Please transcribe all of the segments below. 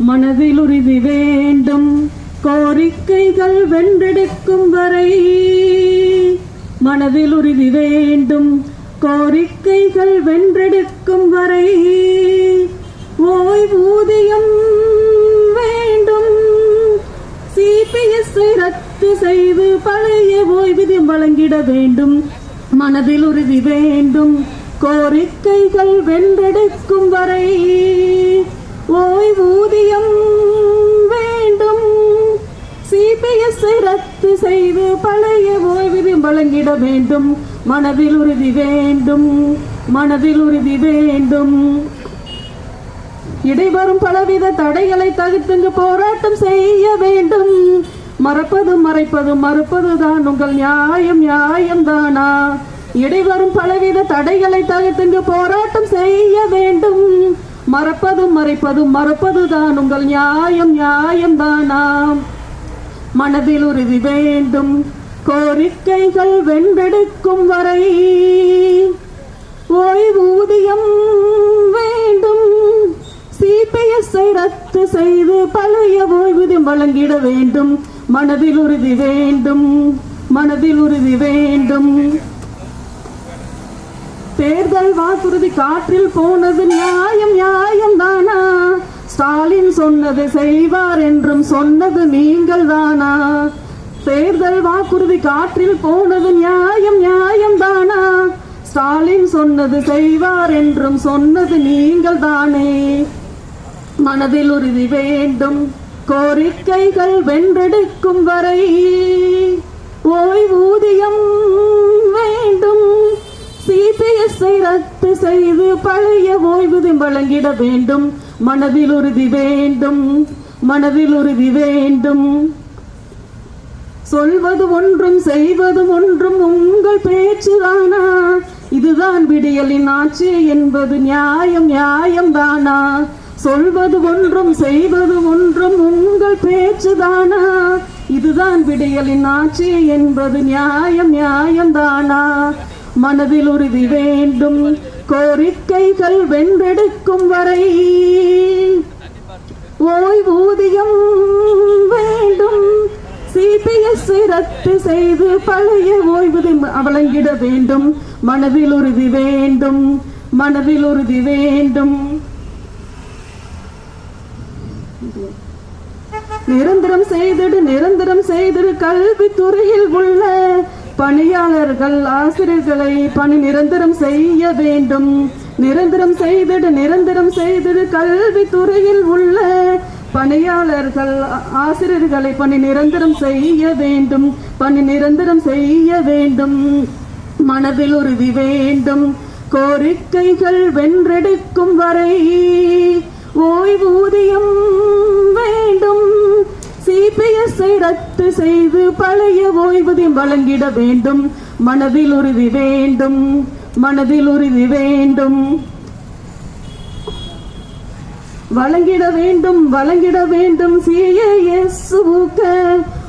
மனதில் உறுதி வேண்டும். கோரிக்கைகள் வென்றெடுக்கும் வரை மனதில் உறுதி வேண்டும். கோரிக்கைகள் வென்றெடுக்கும் வரை ஓய்வூதியம் வேண்டும். சிபிஎஸ்ஐ ரத்து செய்து பழைய ஓய்வூதியம் வழங்கிட வேண்டும். மனதில் உறுதி வேண்டும். கோரிக்கைகள் வென்றெடுக்கும் வரை ஓய்வூதியம் வேண்டும். சிபிஎஸ்ஐ ரத்து செய்து பழைய ஓய்வூதியம் வழங்கிட வேண்டும். மனதில் உறுதி வேண்டும். மனதில் உறுதி வேண்டும். இடைவரும் பலவித தடைகளை தவிர்த்துங்க போராட்டம் செய்ய வேண்டும். மறப்பதும் மறைப்பதும் மறுப்பதுதான் உங்கள் நியாயம் நியாயம் தானா இடைவரும் பலவித தடைகளை தவிர்த்துங்க போராட்டம் செய்ய வேண்டும். மறப்பதும் மறைப்பதும் மறுப்பதுதான் உங்கள் நியாயம் நியாயம் தானாம் மனதில் உறுதி வேண்டும் கோரிக்கைகள் வென்றெடுக்கும் வரை. ஓய்வூதியம் வேண்டும் சிபிஎஸ்ஐ ரத்து செய்து பழைய ஓய்வூதியம் வழங்கிட வேண்டும். மனதில் உறுதி வேண்டும் மனதில் உறுதி வேண்டும். தேர்தல் வாக்குறுதி காற்றில் போனது நியாயம். ஸ்டாலின் சொன்னது செய்வார் என்றும் சொன்னது நீங்கள் தானா? தேர்தல் வாக்குறுதி காற்றில் போனது நியாயம் நியாயம் தானா? ஸ்டாலின் சொன்னது செய்வார் என்றும் சொன்னது நீங்கள் தானே? மனதில் உறுதி வேண்டும் கோரிக்கைகள் வென்றெடுக்கும் வரை ஓய்வூதியம் வேண்டும். சிபிஎஸ்ஐ ரத்து செய்து பழைய ஓய்வூதியம் வழங்கிட வேண்டும். மனதில் உறுதி வேண்டும் மனதில் உறுதி வேண்டும். சொல்வது ஒன்றும் செய்வது ஒன்றும் உங்கள் பேச்சுதானா இதுதான் விடியலின் ஆட்சி என்பது நியாயம் நியாயம் தானா? சொல்வது ஒன்றும் செய்வது ஒன்றும் உங்கள் பேச்சுதானா இதுதான் விடியலின் ஆட்சி என்பது நியாயம் நியாயம் தானா? மனதில் உறுதி வேண்டும் கோரிக்கைகள் வென்றெடுக்கும் வரை ரத்து செய்து பழைய ஓய்வூதியம் வழங்கிட வேண்டும். மனதில் உறுதி வேண்டும். மனதில் உறுதி வேண்டும். நிரந்தரம் செய்திடு நிரந்தரம் செய்திடு. கல்வித்துறையில் உள்ள பணியாளர்கள் ஆசிரியர்களை பணி நிரந்தரம் செய்ய வேண்டும். நிரந்தரம் செய்திடு நிரந்தரம் செய்திடு. கல்வித்துறையில் உள்ள பணியாளர்கள் ஆசிரியர்களை பணி நிரந்தரம் செய்ய வேண்டும். பணி நிரந்தரம் செய்ய வேண்டும். மனதில் உறுதி வேண்டும். கோரிக்கைகள் வென்றெடுக்கும் வரை ஓய்வூதியம் வேண்டும். சிபிஎஸ்ஐ ரத்து செய்து பழைய ஓய்வூதியம் வழங்கிட வேண்டும். மனதில் உறுதி வேண்டும். மனதில் உறுதி வேண்டும். வழங்கிட வேண்டும் வழங்கிட வேண்டும் சிஏஎஸ்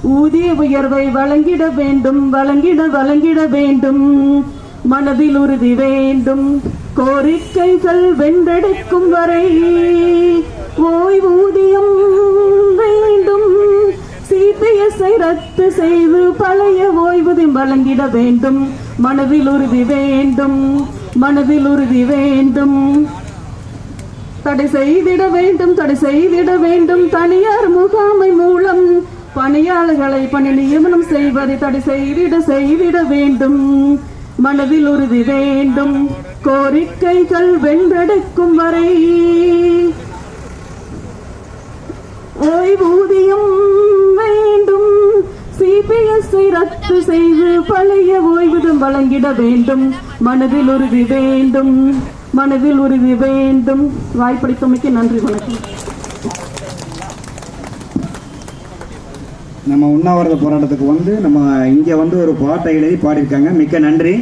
ஊதிய உயர்வை வழங்கிட வேண்டும் வழங்கிட வழங்கிட வேண்டும். மனதில் உறுதி வேண்டும். கோரிக்கைகள் வென்றெடுக்கும் வரை ஓய்வூதியம் வேண்டும். சிபிஎஸ்ஐ ரத்து செய்து பழைய ஓய்வூதியம் வழங்கிட வேண்டும். மனதில் உறுதி வேண்டும். மனதில் உறுதி வேண்டும். தடை செய்திட வேண்டும் தடை செய்திட வேண்டும். தனியார் முகாமை மூலம் பணியாளர்களை பணி நியமனம் செய்வதை தடை செய்திட செய்திட வேண்டும். மனதில் உறுதி வேண்டும். கோரிக்கைகள் வென்றெடுக்கும் வரை ஓய்வூதியம் வேண்டும். சிபிஎஸ்ஐ ரத்து செய்து பழைய ஓய்வூதியம் வழங்கிட வேண்டும். மனதில் உறுதி வேண்டும். மனதில் உறுதி வேண்டும். வாய்ப்பளித்தமைக்கு நன்றி வணக்கம். நம்ம உண்ணாவிரத போராட்டத்துக்கு வந்து நம்ம இங்கே வந்து ஒரு பாட்டை எழுதி பாடியிருக்காங்க. மிக்க நன்றி.